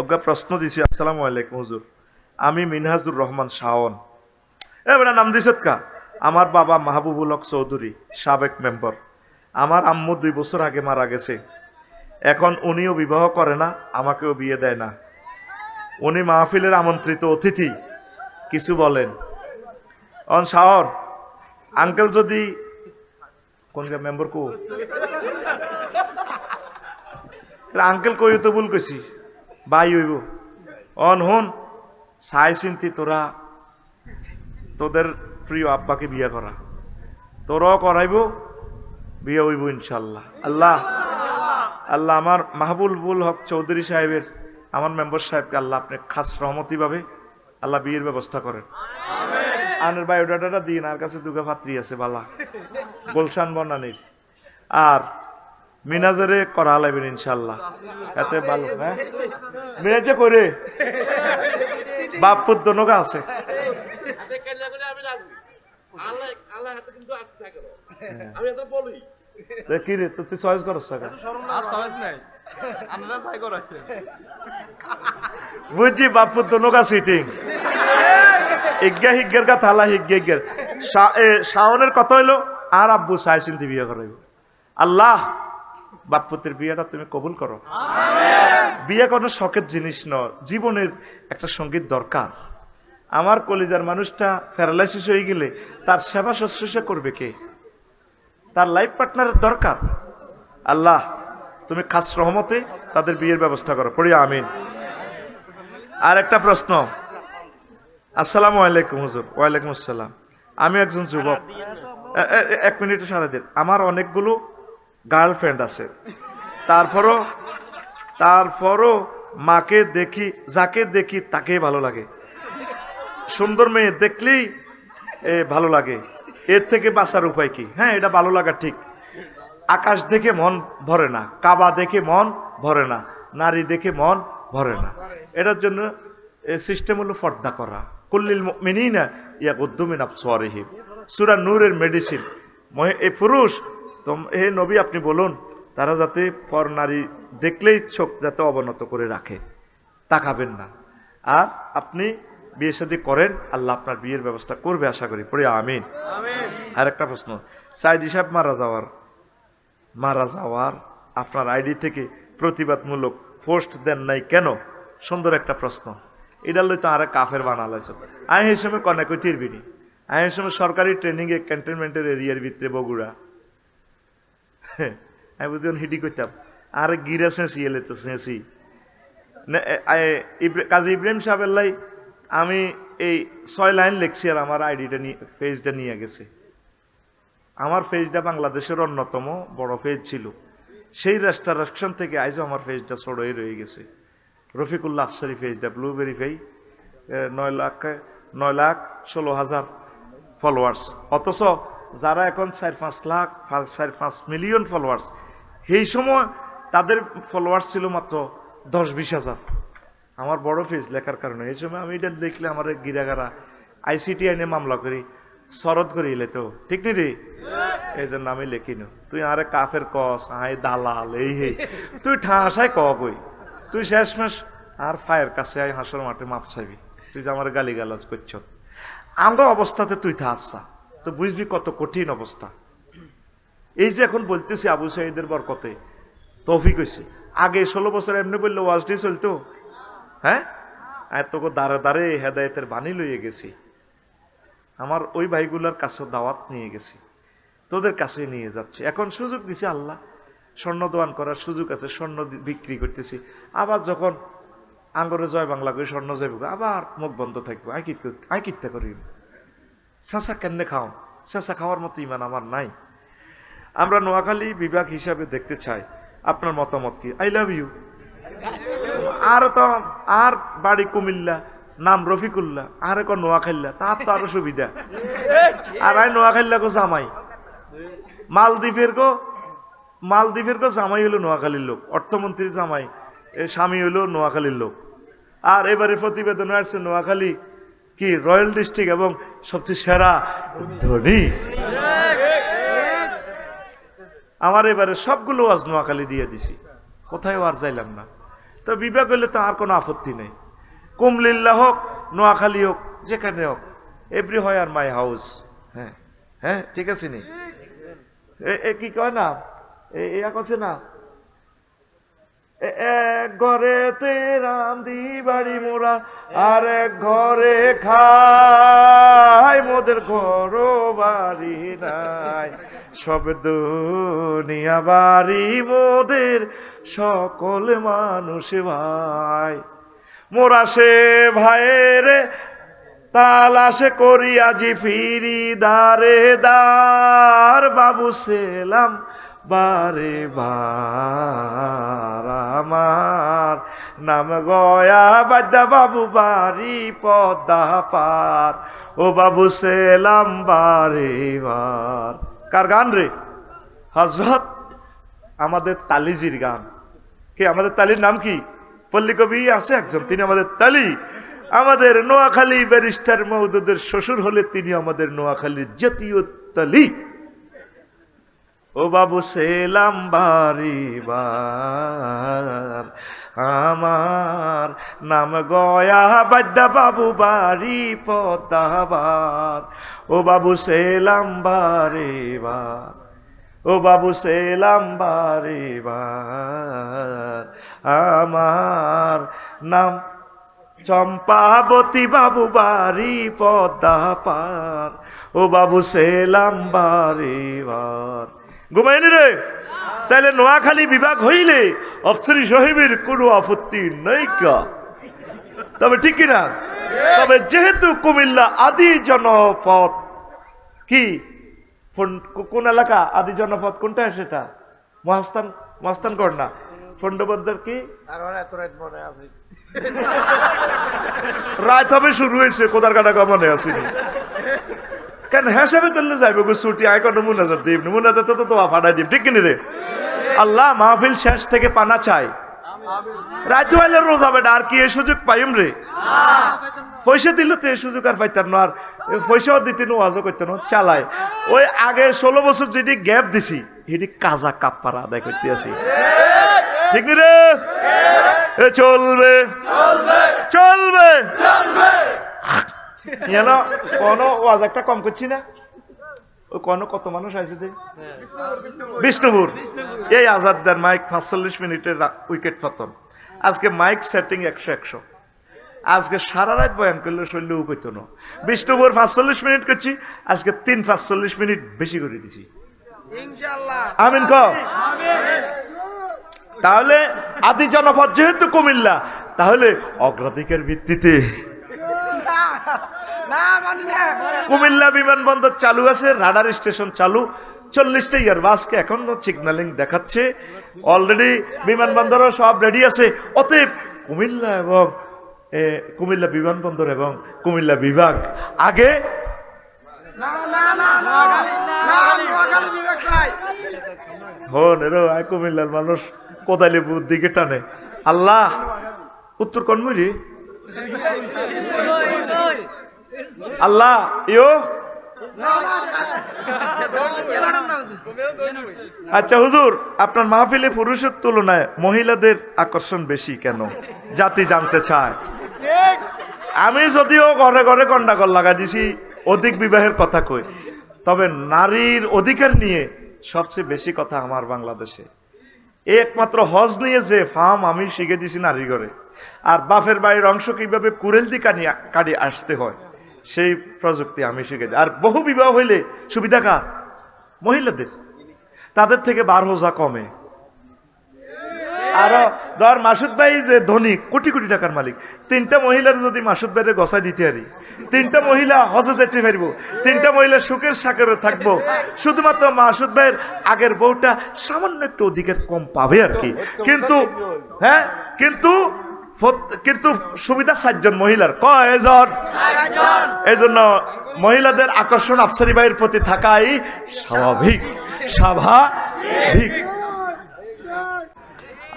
ওগা প্রশ্ন দিছি, আসসালামু আলাইকুম হুজুর। আমি মিনহাজুর রহমান শাওন। এবারে নাম দিছত কা? আমার বাবা মাহবুবুল হক চৌধুরী, সাবেক মেম্বার। আমার আম্মু দুই বছর আগে মারা গেছে। এখন উনিও বিবাহ করে না, আমাকেও বিয়ে দেয় না। উনি মাহফিলের আমন্ত্রিত অতিথি, কিছু বলেন। অন শাওন, আঙ্কেল যদি কোন মেম্বার কো? আঙ্কেল কই তো ভুল কইছি। বাই হইব। অন হন, চাই চিন্তি তোরা। তোদের প্রিয় আব্বাকে বিয়ে করা। তোরাও করাইব, বিয়ে হইব ইনশাল্লাহ আল্লাহ আল্লাহ আমার মাহবুল হক চৌধুরী সাহেবের, আমার মেম্বার সাহেবকে আল্লাহ আপনি খাস রহমতি ভাবে আল্লাহ বিয়ের ব্যবস্থা করেন। আনের বায়োডাটাটা দিন, আর কাছে দুগা পাত্রী আছে বালা। গোলশান বনানির। আর মিনাজারে করা লাগবেন ইনশাল্লাহ এতে ভালো হ্যাঁ? মেয়েছে করে। বাপ পুত্র নৌকা আছে। কি রে তুই করছ বুঝছি বাপ নৌকা সিটিং ইজ্ঞা হিজ্ঞের হিজ্ঞা হিজ্ঞের শাওনের কত হইল আর আব্বু চিন্তি বিয়ে করাইব। আল্লাহ বাপ পুত্রের বিয়েটা তুমি কবুল করো। বিয়ে কোনো শখের জিনিস নয়, জীবনের একটা সংগীত দরকার। আমার কলিজার মানুষটা প্যারালাইসিস হয়ে গেলে তার সেবা শুশ্রূষা করবে কে? তার লাইফ পার্টনারের দরকার। আল্লাহ, তুমি খাস রহমতে তাদের বিয়ের ব্যবস্থা করো। পড়ি, আমিন। আর একটা প্রশ্ন। আসসালামু আলাইকুম হুজুর, ওয়ালাইকুম আসসালাম। আমি একজন যুবক। এক মিনিট সারা দিন। আমার অনেকগুলো গার্লফ্রেন্ড আছে। তারপরও তারপরও মাকে দেখি যাকে দেখি তাকেই ভালো লাগে। সুন্দর মেয়ে দেখলেই এ, ভালো লাগে। এর থেকে বাঁচার উপায় কি? হ্যাঁ এটা ভালো লাগা ঠিক। আকাশ দেখে মন ভরে না কাবা দেখে মন ভরে না নারী দেখে মন ভরে না। এটার জন্য সিস্টেম হলো ফর্দা করা। কুল্লিল মিনিনা ইয়া উদ্দুমিন আফসোয়ারিহিম সুরা নূরের মেডিসিন এই পুরুষ তো হে নবী আপনি বলুন তারা যাতে পর নারী দেখলেই চোখ যাতে অবনত করে রাখে তাকাবেন না। আর আপনি বিয়ে শাদী করেন আল্লাহ আপনার বিয়ের ব্যবস্থা করবে আশা করি। পড়ে আমিন। আর একটা প্রশ্ন সাইদি সাহেব মারা যাওয়ার মারা যাওয়ার আপনার আইডি থেকে প্রতিবাদমূলক পোস্ট দেন নাই কেন? সুন্দর একটা প্রশ্ন। এটা লই তো আরে কাফের বানালাইছ আমি এই সময় কনে কই তীরবিনি আমি সরকারি ট্রেনিং এ ক্যান্টনমেন্টের এরিয়ার ভিতরে বগুড়া। আমি বুঝি হিডি করতাম আর গিরা সেঁচি এলে তো সেঁচি কাজী ইব্রাহিম সাহেবের লাই আমি এই ছয় লাইন লিখছি আর আমার আইডিটা নিয়ে পেজটা নিয়ে গেছে। আমার পেজটা বাংলাদেশের অন্যতম বড় পেজ ছিল। সেই রেস্টারেকশন থেকে আইজও আমার পেজটা সড়ই রয়ে গেছে। রফিকুল্লাহ আফসারি পেজটা ব্লুবেরি পেজ নয় লাখ নয় লাখ ষোলো হাজার ফলোয়ার্স অথচ যারা এখন চার পাঁচ লাখ চার পাঁচ মিলিয়ন ফলোয়ার্স সেই সময় তাদের ফলোয়ার্স ছিল মাত্র দশ বিশ হাজার। আমার বড় পেজ লেখার কারণে। এই সময় আমি এটা দেখলে আমার গিরাগারা আইসিটি আইনে মামলা করি শরৎ করি তো। ঠিক নি রে? এই জন্য আমি লেখি না। তুই আরে কাফের কস আই দালাল, এই হে। তুই ঠাসাই ক কই? তুই শেষমেশ আর ফায়ের কাছে আই হাসর মাঠে মাপ চাইবি। তুই যে আমার গালি গালাজ করছ। আঙ্গ অবস্থাতে তুই থাকসা তো বুঝবি কত কঠিন অবস্থা। এই যে এখন বলতেছি আবু সাইদের বরকতে, তৌফিক হয়েছে। আগে ষোলো বছর এমনি বললে ওয়াজ ওয়াজটি চলতো। হ্যাঁ? আর তোকে দাঁড়ে দাঁড়ে হেদায়তের বাণী লইয়ে গেছি। আমার ওই ভাইগুলোর কাছে দাওয়াত নিয়ে গেছি। তোদের কাছে নিয়ে যাচ্ছে। এখন সুযোগ দিছে আল্লাহ। স্বর্ণ দোয়ান করার সুযোগ আছে, স্বর্ণ বিক্রি করতেছি। আবার যখন আঙ্গরে জয় বাংলা করে স্বর্ণ যাইব, আবার মুখ বন্ধ থাকব। আই কিত্তা করি চেঁচা কেমনে খাও? চেঁচা খাওয়ার মতো ইমান আমার নাই। আমরা নোয়াখালী বিভাগ হিসাবে দেখতে চাই। আপনার মতামত কি? আই লাভ ইউ আর তো, আর বাড়ি কুমিল্লা, নাম রফিকুল্লাহ আর এক নোয়াখাল্লা, তার তো আরও সুবিধা। আর আই নোয়াখাল্লা কো জামাই। মালদ্বীপের কো মালদ্বীপের কো জামাই হলো নোয়াখালীর লোক। অর্থমন্ত্রীর জামাই স্বামী হলো নোয়াখালীর লোক। আর এবারে প্রতিবেদন আসছে নোয়াখালী কি? রয়্যাল ডিস্ট্রিক্ট এবং সবচেয়ে সেরা ধনী আমার এবারে সবগুলো আজ নোয়াখালী দিয়ে দিছি কোথায় আর যাইলাম না তো বিবাহ হইলে তো আর কোনো আপত্তি নেই কুমলিল্লা হোক নোয়াখালী হোক যেখানে হোক এভরি হয় আর মাই হাউস হ্যাঁ হ্যাঁ ঠিক আছে নি এ- কি কয় না এ- কছে না এক ঘরেতে রান্ধি বাড়ি মোরা আর এক ঘরে খাই মোদের ঘর বাড়ি নাই। সব দুনিয়া বাড়ি মোদের সকল মানুষ ভাই। মোরা সে ভাইয়ের তালাশে করি, আজি ফিরি দারে দার বাবু সেলাম বারে বার নাম গয়া বাদ্যা বাবু বাড়ি পদ্মা পার। ও বাবু সেলাম বারে বার। কার গান রে? হজরত আমাদের তালিজির গান। কে, আমাদের তালির নাম কি? পল্লী কবি আছে একজন, তিনি আমাদের তালি। আমাদের নোয়াখালী ব্যারিস্টার মহদুদের শ্বশুর হলে তিনি আমাদের নোয়াখালীর জাতীয় তালি। ও বাবু সেলাম বাড়ি বার। আমার নাম গয়া বাদ্যা বাবু বাড়ি পদ্মাবার। ও বাবু সেলাম বারে বার। ও বাবু সেলাম বারে বার। আমার নাম চম্পাবতী বাবু বাড়ি পদ্মা পার ও বাবু সেলাম বারে। ঘুমাইনি রে? তাহলে নোয়াখালী বিভাগ হইলে অফসরি সাহেবের কোনো আপত্তি নেই কা? তবে ঠিক কিনা? তবে যেহেতু কুমিল্লা আদি জনপদ কি? কোন এলাকা? আদি জনপদ কোনটা সেটা? মহাস্থান মহাস্থানগড় না? ফন্ডবদ্দার কি? রাত হবে শুরু হয়েছে কোদার কাটা মনে আসেনি। কেন হিসাবে করলে যাইবে গো ছুটি? আয় কোনো মুনাজাত দিব মুনাজাত তো তোমা ফাটাই দিব ঠিক কিনি রে? আল্লাহ মাহফিল শেষ থেকে পানা চাই। রাত হইলে রোজা বেটা, আর কি এই সুযোগ পাইম রে? পয়সা দিল তো এই সুযোগ আর পাইতাম না, আর পয়সাও দিতে নো আজও করতে না চালায় ওই আগে ষোলো বছর যদি গ্যাপ দিছি সেটি কাজা কাপ্পারা আদায় করতে আছি ঠিক রে? এ চলবে। চলবে। যেন কোনো ওয়াজ একটা কম করছি না। কোনো কত মানুষ আছে দে বিষ্ণুপুর। এই আজাদদার মাইক পাঁচচল্লিশ মিনিটের উইকেট পতন। আজকে মাইক সেটিং একশো একশো। আজকে সারা রাত বয়ান করলে শৈল্য কইতো না। বিষ্ণুপুর পাঁচচল্লিশ মিনিট করছি আজকে তিন পাঁচচল্লিশ মিনিট বেশি করে দিছি। আমিন ক তাহলে আদি জনপদ যেহেতু কুমিল্লা তাহলে অগ্রাধিকার ভিত্তিতে কুমিল্লা বিমানবন্দর চালু আছে রাডার স্টেশন চালু। চল্লিশটা ইয়ার বাসকে এখনও সিগন্যালিং দেখাচ্ছে। অলরেডি বিমানবন্দরও সব রেডি আছে। অতএব কুমিল্লা এবং কুমিল্লা বিমানবন্দর এবং কুমিল্লা বিভাগ আগে হন এরো আয় কুমিল্লার মানুষ কোদালি দিকে টানে। আল্লাহ উত্তর কনমুরি আল্লাহ, ইয়ো। আচ্ছা হুজুর, আপনার মাহফিলে পুরুষের তুলনায় মহিলাদের আকর্ষণ বেশি কেন? জাতি জানতে চায়। আমি যদিও ঘরে ঘরে গন্ডাগর লাগা দিছি, অধিক বিবাহের কথা কই। তবে নারীর অধিকার নিয়ে সবচেয়ে বেশি কথা আমার বাংলাদেশে। একমাত্র হজ নিয়ে যে ফার্ম আমি শিখে দিছি নারী ঘরে আর বাফের বাড়ির অংশ কীভাবে কুরেল দি কানি কাটি আসতে হয়। সেই প্রযুক্তি আমি শিখে আর বহু বিবাহ হইলে সুবিধা কার? মহিলাদের। তাদের থেকে বার হোজা কমে। আরও ধর মাসুদ ভাই যে ধনী কোটি কোটি টাকার মালিক। তিনটা মহিলার যদি মাসুদ ভাইরে গসাই দিতে পারি তিনটা মহিলা হজে যেতে পারব তিনটা মহিলা সুখের সাগরে থাকব। শুধুমাত্র মাসুদ ভাইয়ের আগের বউটা সামান্য একটু অধিকার কম পাবে আর কি। কিন্তু হ্যাঁ কিন্তু কিন্তু সুবিধা সাতজন মহিলার। কয়জন? এই জন্য মহিলাদের আকর্ষণ আফসারি ভাইয়ের প্রতি থাকাই স্বাভাবিক। স্বাভাবিক।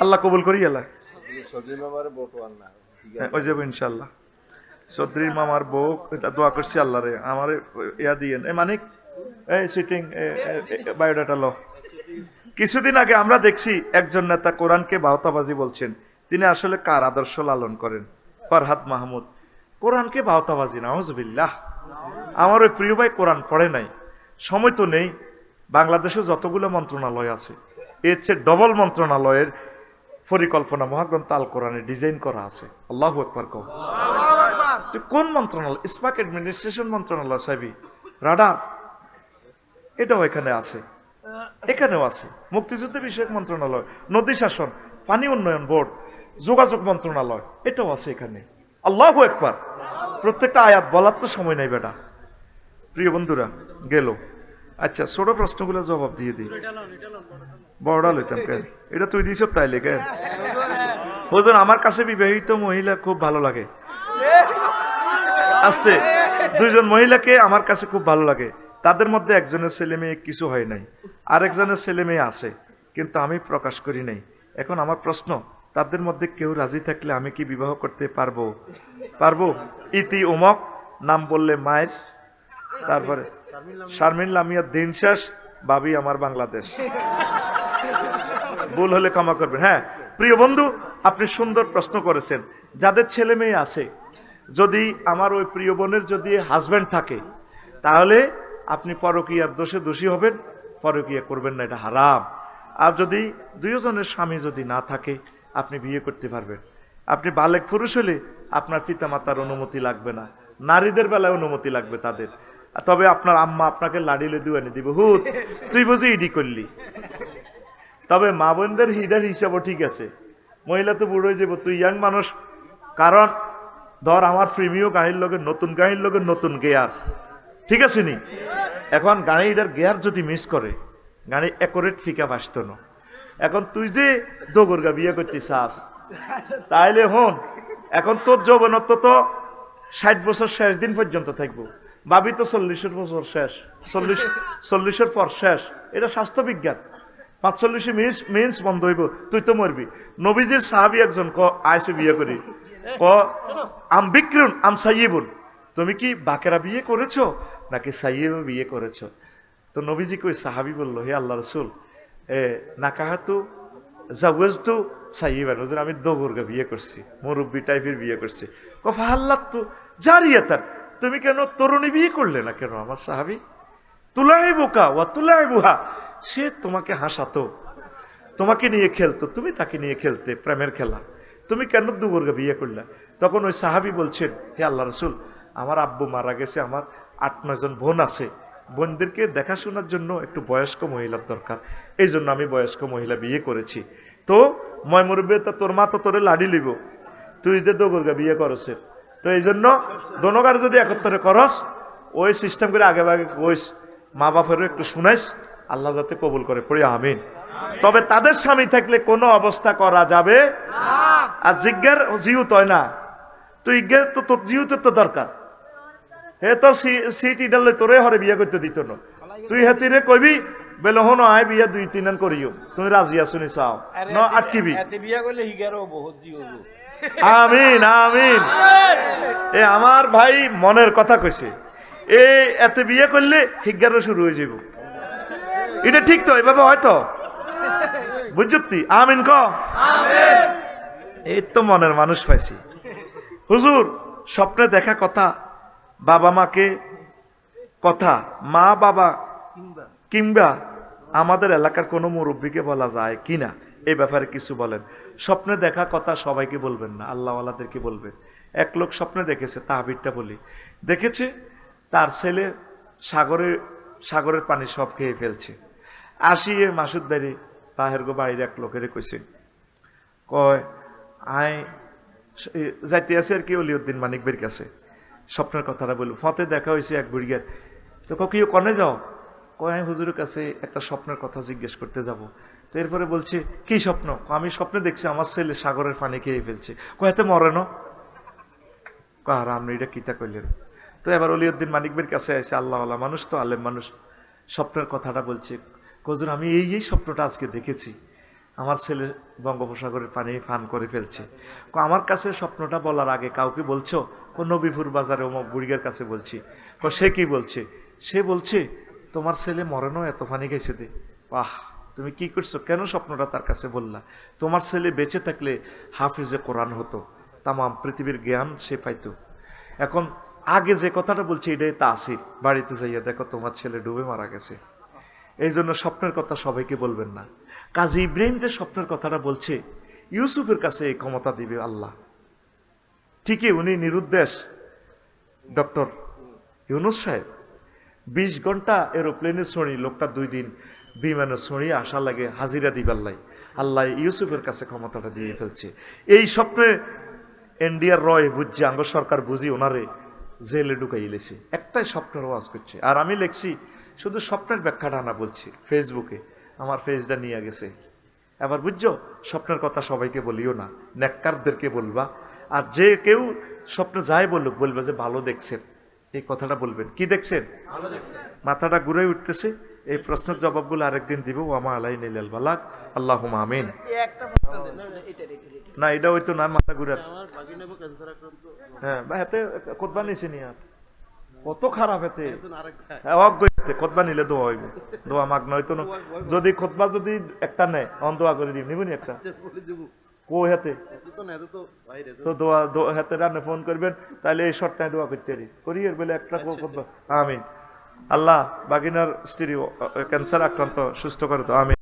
আল্লাহ কবুল করি আল্লাহ। হ্যাঁ, ওই যাব ইনশাল্লাহ চৌধুরীর মামার বউ এটা দোয়া করছি আল্লাহ রে। আমার ইয়া দিয়ে এই মানিক এই সিটিং বায়োডাটা লো। কিছুদিন আগে আমরা দেখছি একজন নেতা কোরআনকে বাহতাবাজি বলছেন। তিনি আসলে কার আদর্শ লালন করেন? ফরহাদ মাহমুদ। কোরআনকে বাহতাবাজি নাহজবিল্লাহ আমার ওই প্রিয় ভাই কোরআন পড়ে নাই। সময় তো নেই। বাংলাদেশে যতগুলো মন্ত্রণালয় আছে, এর চেয়ে ডবল মন্ত্রণালয়ের পরিকল্পনা মহাগ্রন্থ আল কোরআনে ডিজাইন করা আছে। আল্লাহ একবার কহ তো কোন মন্ত্রণালয়? স্পাক অ্যাডমিনিস্ট্রেশন মন্ত্রণালয়, সাহেবি। রাডার, এটাও এখানে আছে। এখানেও আছে। মুক্তিযুদ্ধ বিষয়ক মন্ত্রণালয়, নদী শাসন, পানি উন্নয়ন বোর্ড যোগাযোগ মন্ত্রণালয়, এটাও আছে এখানে। আল্লাহ একবার প্রত্যেকটা আয়াত বলার তো সময় নাই বেটা। প্রিয় বন্ধুরা, গেল। আচ্ছা ছোট প্রশ্নগুলো জবাব দিয়ে দিই। বড়টা লইতাম কেন? এটা তুই দিছ তাইলে কেন? হুজুর, আমার কাছে বিবাহিত মহিলা খুব ভালো লাগে। আস্তে, দুইজন মহিলাকে আমার কাছে খুব ভালো লাগে। তাদের মধ্যে একজনের ছেলে মেয়ে কিছু হয় নাই। আরেকজনের ছেলে মেয়ে আছে, কিন্তু আমি প্রকাশ করি নাই। এখন আমার প্রশ্ন তাদের মধ্যে কেউ রাজি থাকলে আমি কি বিবাহ করতে পারব? পারব? ইতি উমক, নাম বললে মায়ের। তারপরে, শারমিন লামিয়া, দিন শেষ ভাবি আমার বাংলাদেশ। ভুল হলে ক্ষমা করবেন। হ্যাঁ প্রিয় বন্ধু, আপনি সুন্দর প্রশ্ন করেছেন। যাদের ছেলে মেয়ে আছে, যদি আমার ওই প্রিয় বোনের যদি হাজব্যান্ড থাকে, তাহলে আপনি পরকীয়ার দোষে দোষী হবেন, পরকীয়া করবেন না, এটা হারাম। আর যদি দুইজনের স্বামী যদি না থাকে আপনি বিয়ে করতে পারবেন। আপনি বালেক পুরুষ হলে আপনার পিতামাতার অনুমতি লাগবে না। নারীদের বেলায় অনুমতি লাগবে তাদের। তবে আপনার আম্মা আপনাকে লাডিলে দুয়ানি দিবে, হুত, তুই বুঝি ইডি করলি? তবে মা বোনদের হিডার হিসাবও ঠিক আছে। মহিলা তো বুড়ো যাব তুই ইয়াং মানুষ। কারণ, ধর আমার প্রেমীয় গাড়ির লোকের নতুন গাড়ির লোকের নতুন গেয়ার। ঠিক আছে নি? এখন গাড়িটার গেয়ার যদি মিস করে গাড়ি একরেট ফিকা বাসত না। এখন তুই যে দোগরগা বিয়ে করতে চাস তাইলে হন, এখন তোর যৌবনত্ব তো ষাট বছর শেষ দিন পর্যন্ত থাকব। ভাবি তো চল্লিশের বছর শেষ, চল্লিশ, চল্লিশের পর শেষ। এটা স্বাস্থ্য বিজ্ঞান। পাঁচচল্লিশে মিনিস মিন্স বন্ধ হইব, তুই তো মরবি। নবীজির সাহাবি একজন ক, আইসে বিয়ে করি। ক, আম বিক্রুন, আম সাইয়েবুন। তুমি কি বাকেরা বিয়ে করেছ, নাকি সাইয়েব বিয়ে করেছ? তো নবীজি কই, সাহাবি বলল, হে আল্লাহ রসুল নাকাহাতু, জাওয়াজতু সাইয়েবান হুজুর, আমি দোগরগা বিয়ে করছি, মুরব্বী টাইপের বিয়ে করছি। কফা আল্লাহ তো জারিয়াতান, তুমি কেন তরুণী বিয়ে করলে না কেন আমার সাহাবি? তুলাই বোকা ওয়া তুলাই বুহা সে তোমাকে হাসাতো, তোমাকে নিয়ে খেলতো, তুমি তাকে নিয়ে খেলতে, প্রেমের খেলা। তুমি কেন দুবর্গা বিয়ে করলে? তখন ওই সাহাবি বলছেন, হে আল্লাহ রসুল, আমার আব্বু মারা গেছে, আমার আট নয়জন বোন আছে বোনদেরকে দেখাশোনার জন্য একটু বয়স্ক মহিলার দরকার। এই জন্য আমি বয়স্ক মহিলা বিয়ে করেছি। তো ময় মুরব্বী তা তোর মা তো তোরে লাডি লিব তুই যে দোগরগা বিয়ে করছে তো এই জন্য দোনোগার যদি একত্রে করস ওই সিস্টেম করে আগে আগে কইস মা বাপেরও একটু শুনাইস আল্লাহ যাতে কবুল করে। পড়ি আমিন। তবে তাদের স্বামী থাকলে কোনো অবস্থা করা যাবে? আর জিজ্ঞার জিউ হয় না। তুই ইজ্ঞের তো তোর জিউতের তো দরকার। হে তো সিট ইডালে তোরে হরে বিয়ে করতে দিত না। তুই হেতিরে কইবি বেলে হন আয় বিয়া দুই তিন করিও। তুমি রাজি আছো নি চাও। ন আটকিবি। বিয়া করলে হিগারও বহুত জিও আমিন আমিন। এ আমার ভাই মনের কথা কইছে। এ এতে বিয়ে করলে হিজ্ঞারও শুরু হয়ে যাব এটা ঠিক তো এভাবে হয়তো বুঝতি আমিন ক? এই তো মনের মানুষ পাইছি। হুজুর স্বপ্নে দেখা কথা বাবা মাকে কথা মা বাবা কিংবা। আমাদের এলাকার কোনো মুরব্বীকে বলা যায় কিনা এই ব্যাপারে কিছু বলেন। স্বপ্নে দেখা কথা সবাইকে বলবেন না আল্লাহওয়ালাদেরকে বলবেন। এক লোক স্বপ্নে দেখেছে তাহাবিরটা বলি। দেখেছে তার ছেলে সাগরে সাগরের পানি সব খেয়ে ফেলছে। আসিয়ে মাসুদ বাড়ি বাহের গো বাড়ির এক লোকের কইছে কয় আয় যাইতে আছে আর কি অলিউদ্দিন মানিক বের কাছে? স্বপ্নের কথাটা বলল, ফতে, দেখা হয়েছে এক বুড়িয়ার তো কেউ কনে যাও? কয়, আমি হুজুরের কাছে একটা স্বপ্নের কথা জিজ্ঞেস করতে যাব। তো এরপরে বলছে, কি স্বপ্ন? আমি স্বপ্নে দেখছি আমার ছেলে সাগরের পানি খেয়ে ফেলছে। কয়াতে মরে না? কার আপনি এটা কিতা করলেন তো এবার অলিউদ্দিন মানিকবের কাছে আছে আল্লাহ আল্লাহ মানুষ তো, আলেম মানুষ। স্বপ্নের কথাটা বলছে কজুর আমি এই এই স্বপ্নটা আজকে দেখেছি। আমার ছেলে বঙ্গোপসাগরের পানি ফান করে ফেলছে। আমার কাছে স্বপ্নটা বলার আগে কাউকে বলছো? কো নবীপুর বাজারে অমুক বুড়িয়ার কাছে বলছি, কো সে কি বলছে? সে বলছে, তোমার ছেলে মরেনও এত পানি গেছে দে। বাহ, তুমি কি করছ? কেন স্বপ্নটা তার কাছে বললা? তোমার ছেলে বেঁচে থাকলে হাফিজে কোরআন হতো, তামাম পৃথিবীর জ্ঞান সে পাইতো। এখন আগে যে কথাটা বলছে, এটাই তাসির বাড়িতে যাইয়া দেখো তোমার ছেলে ডুবে মারা গেছে। এই জন্য স্বপ্নের কথা সবাইকে বলবেন না। কাজী ইব্রাহিম যে স্বপ্নের কথাটা বলছে, ইউসুফের কাছে এই ক্ষমতা দিবে আল্লাহ। ঠিকই উনি নিরুদ্দেশ। ডক্টর ইউনুস সাহেব, বিশ ঘণ্টা এরোপ্লেনে ছড়ি, লোকটা দুই দিন বিমানে ছড়িয়ে আসা লাগে হাজিরা দিবার লাই। আল্লাহ ইউসুফের কাছে ক্ষমতাটা দিয়ে ফেলছে। এই স্বপ্নে এনডিআর রয় বুঝছে, আঙ্গ সরকার বুঝি ওনারে জেলে ঢুকাইলেছে একটাই স্বপ্নের ওয়াজ করছে। আর আমি লিখছি, শুধু স্বপ্নের ব্যাখ্যাটা না বলছি, ফেসবুকে। আমার ফেজটা নিয়ে গেছে। এবার বুঝছ, স্বপ্নের কথা সবাইকে বলিও না নেককারদেরকে বলবা আর যে কেউ স্বপ্ন যাই বলুক বলবে যে ভালো দেখছেন। এই কথাটা বলবেন। কি দেখছেন? মাথাটা ঘুরে উঠতেছে। এই প্রশ্নের জবাবগুলো আরেকদিন দিব। ওয়ামা আলাই নীলাল বালাক আল্লাহ আমিন। এই একটা প্রশ্ন দেন। না এটা হয়তো না মাথা ঘুরে। হ্যাঁ বা হাতে কোদবা নিছে নি আর। কত খারাপ হেতে হ্যাঁ, অজ্ঞ নিলে দোয়া হইব। দোয়া মাগ নয়তো ন- যদি খোদবা যদি একটা নেয় অন দোয়া করে দিম। নিবনি একটা? কো হেতে? তো দোয়া রান্না ফোন করবেন তাহলে এই শর্টটায় দোয়া করতে পারি। করি এর বেলে একটা খোদবা আমিন। আল্লাহ বাগিনার স্ত্রী ক্যান্সার আক্রান্ত সুস্থ করে তো আমিন।